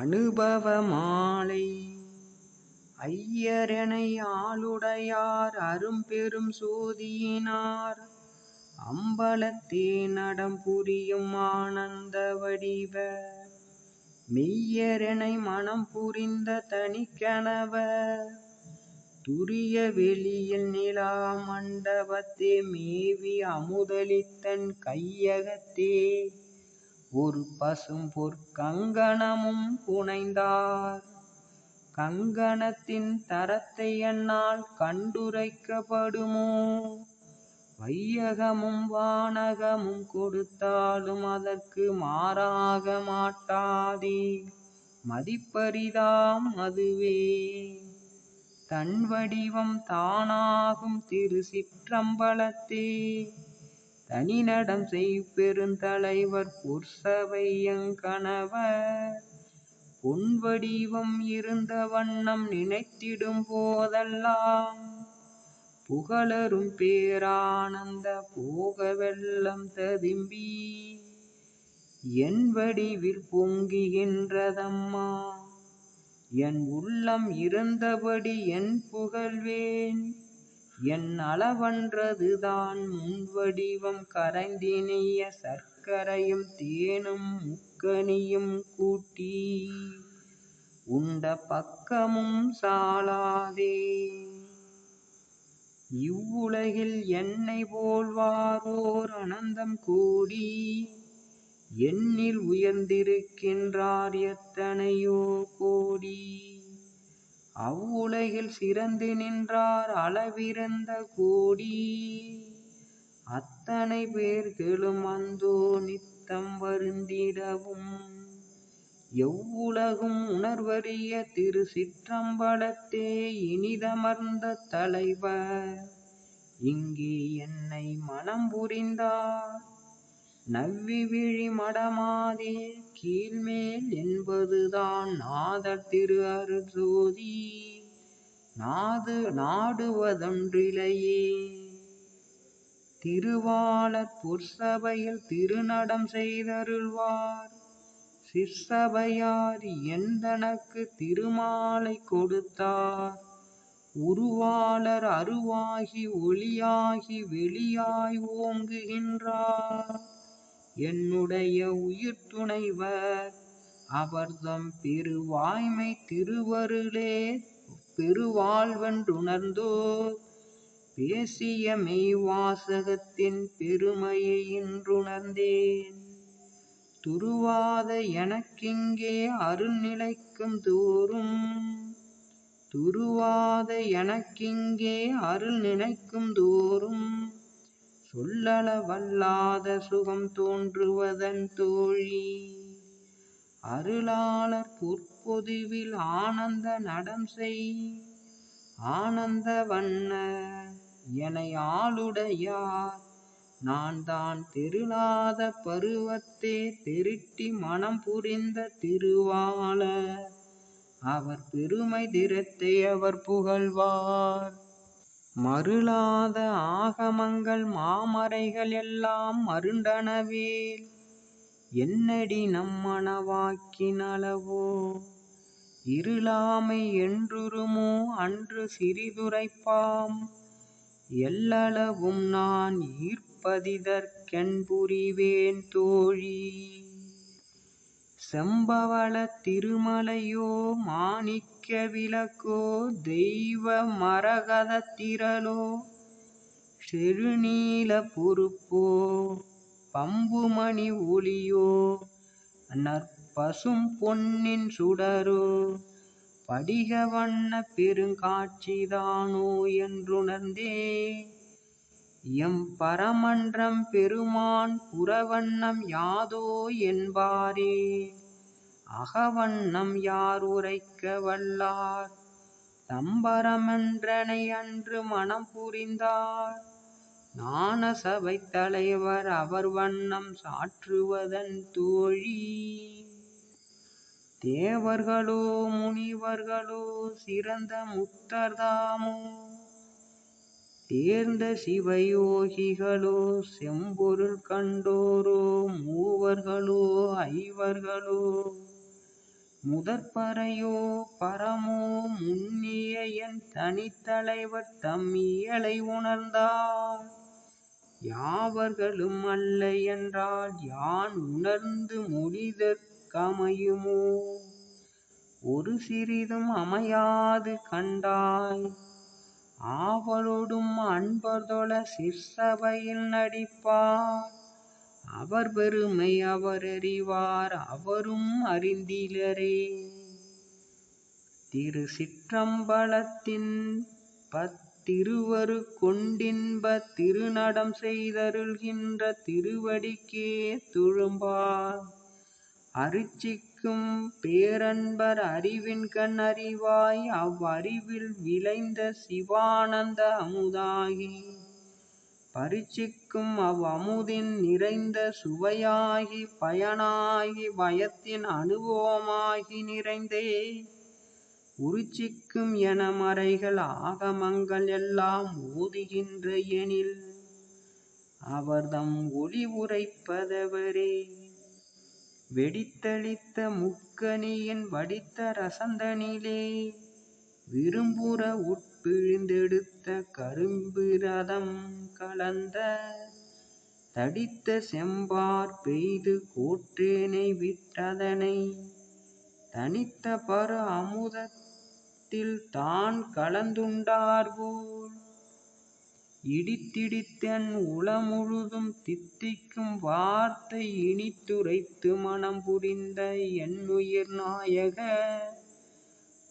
அனுபவ மாலை ஐயரெனை ஆளுடையார் அரும்பெரும் சோதியினார். அம்பலத்தே நடம் புரியும் ஆனந்த வடிவ மெய்யரனை மனம் புரிந்த தனிக்கணவர். துரிய வெளியில் நிலா மண்டபத்தே மேவி அமுதளித்தன் கையகத்தே. ஒரு பசும் பொற்கங்கணமும் புனைந்தார். கங்கணத்தின் தரத்தை என்னால் கண்டுரைக்கப்படுமோ? வையகமும் வானகமும் கொடுத்தாலும் அதற்கு மாறாக மாட்டாதே. மதிப்பரிதாம் அதுவே. தன் வடிவம் தானாகும் திரு சிற்றம்பலத்தே. தனிநடம் செய் பெருந்தலைவர் பொற்சபையங்கணவர் பொன் வடிவம் இருந்த வண்ணம் நினைத்திடும் போதெல்லாம் புகழரும் பேரானந்த போக வெள்ளம் ததும்பி என் வடிவில் பொங்குகின்றதம்மா. என் உள்ளம் இருந்தபடி என் புகழ்வேன். என் அளவன்றதுதான் முன்வடிவம் கரைந்தினிய சர்க்கரையும் தேனும் முக்கனியும் கூட்டி உண்ட பக்கமும் சாலாதே. இவ்வுலகில் என்னை போல்வாரோர் அனந்தம் கூடி எண்ணில் உயர்ந்திருக்கின்றார் எத்தனையோ கோடி. அவ்வுலகில் சிறந்து நின்றார் அளவிறந்த கோடி. அத்தனை பேர்களும் அந்தோ நித்தம் வருந்திடவும். எவ்வுலகும் உணர்வறிய திரு சிற்றம்பலத்தே இனிதமர்ந்த தலைவர். இங்கே என்னை மனம் புரிந்தார். நவ்வி விழி மடமாதே கீழ்மேல் என்பதுதான் நாதர் திரு அருள்சோதி நாது நாடுவதொன்றிலையே. திருவாளர் பொற்சபையில் திருநடம் செய்தருள்வார். சிற்சபையார் எந்தனக்கு திருமாலை கொடுத்தார்? உருவாளர் அருவாகி ஒளியாகி வெளியாய் ஓங்குகின்றார். என்னுடைய உயிர் துணைவர் அவர்தம் பெருவாய்மை திருவருளே பெருவாழ்வென்றுணர்ந்தோர். பேசிய மெய்வாசகத்தின் பெருமையை இன்றுணர்ந்தேன். துருவாத எனக்கிங்கே அருள் நிலைக்கும் தோறும் துருவாத எனக்கிங்கே அருள் நினைக்கும் தோறும் சொல்லளவல்லாத சுகம் தோன்றுவதன் தோழி. அருளாளர் பொற்பொதுவில் ஆனந்த நடம் செய். ஆனந்த வண்ண எனை ஆளுடையார். நான் தான் தெருளாத பருவத்தே திருட்டி மனம் புரிந்த திருவாளர். அவர் பெருமை திறத்தை அவர் புகழ்வார். மருளாத ஆகமங்கள் மாமறைகள் எல்லாம் மருண்டனவேல் என்னடி நம்மனவாக்கினளவோ? இருளாமை என்றுருமோ அன்று சிறிதுரைப்பாம். எல்லளவும் நான் ஈர்ப்பதிதற்கென் புரிவேன் தோழி. செம்பவள திருமலையோ மாணிக்க விளக்கோ தெய்வ மரகத திரளோ செழுநீல பொறுப்போ பம்புமணி ஒளியோ நற்பசும் பொன்னின் சுடரோ படிக வண்ண பெருங்காட்சிதானோ என்றுணர்ந்தே எம் பரமன்றம் பெருமான் புறவண்ணம் யாதோ என்பாரே. அகவண்ணம் யார் உரைக்க வல்லார்? தம்பரமன்றனை அன்று மனம் புரிந்தார். ஞான சபை தலைவர் அவர் வண்ணம் சாற்றுவதன் தோழி. தேவர்களோ முனிவர்களோ சிறந்த முத்தர்தாமோ தேர்ந்த சிவயோகிகளோ செம்பொருள் கண்டோரோ மூவர்களோ ஐவர்களோ முதற்பறையோ பரமோ முன்னிய என் தனித்தலைவர் தம் இயலை உணர்ந்தார். யாவர்களும் அல்ல என்றால் யான் உணர்ந்து முடிதற்கமையுமோ ஒரு சிறிதும் அமையாது கண்டாய். ஆவலோடும் அன்பர்தொழ சிற்சபையில் நடிப்பார். அவர் பெருமை அவரறிவார் அவரும் அறிந்திலரே. திருச்சிற்றம்பலத்தின் பத்திருவரு கொண்டின்ப திருநடம் செய்தருள்கின்ற திருவடிக்கே தொழும்பார். அருட்சிக்கும் பேரன்பர் அறிவின்கண் அறிவாய் அவ்வறிவில் விளைந்த சிவானந்த அமுதாகி. பரீட்சிக்கும் அவ்வமுதின் நிறைந்த சுவையாகி பயனாகி பயத்தின் அனுபவமாகி நிறைந்தே. உருச்சிக்கும் என மறைகள் ஆகமங்கள் எல்லாம் ஓதுகின்ற எனில் அவர்தம் ஒளி உரைப்பதவரே. வெடித்தளித்த முக்கனியின் வடித்த ரசந்தனிலே விரும்புற உட்பிழிந்தெடுத்த கரும்பிரதம் கலந்த தடித்த செம்பார் பெய்து கோற்றேனை விட்டதனை தனித்த பரு அமுதத்தில் தான் கலந்துண்டார்போல் இடித்திடித்தென் உளமுழுதும் தித்திக்கும் வார்த்தை இனித்துரைத்து மனம் புரிந்த என்னுயிர் நாயக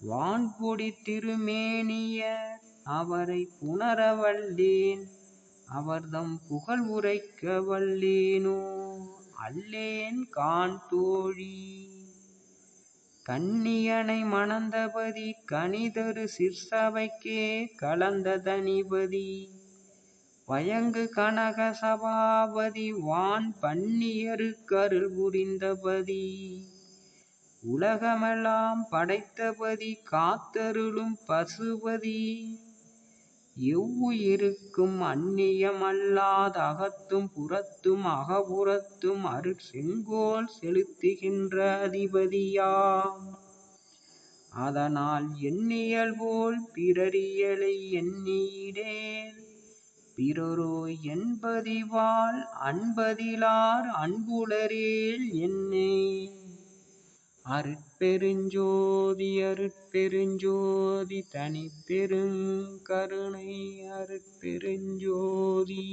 வான்பொடி திருமேனியர் அவரை புணர வல்லேன் அவர்தம் புகழ் உரைக்க வல்லேனோ அல்லேன் காண் தோழி. கன்னியனை மணந்தபதி கனிதரு சிற்சபைக்கே கலந்த தனிபதி வயங்கு கனக சபாபதி வான் பன்னியருக்கருள் புரிந்தபதி. உலகமெல்லாம் படைத்தபதி காத்தருளும் பசுபதி. எவ்வுயிருக்கும் அந்நியமல்லாத அகத்தும் புறத்தும் அகபுறத்தும் அரு செங்கோல் செலுத்துகின்ற அதிபதியாம். அதனால் எண்ணியல் போல் பிறரியலை எண்ணியிடேல் பிறரோ என்பதிவால் அன்பதிலார் அன்புளரேல் என்னே. அருட்பெருஞ்சோதி அருட்பெருஞ்சோதி தனிப்பெருங்கருணை அருட்பெருஞ்சோதி.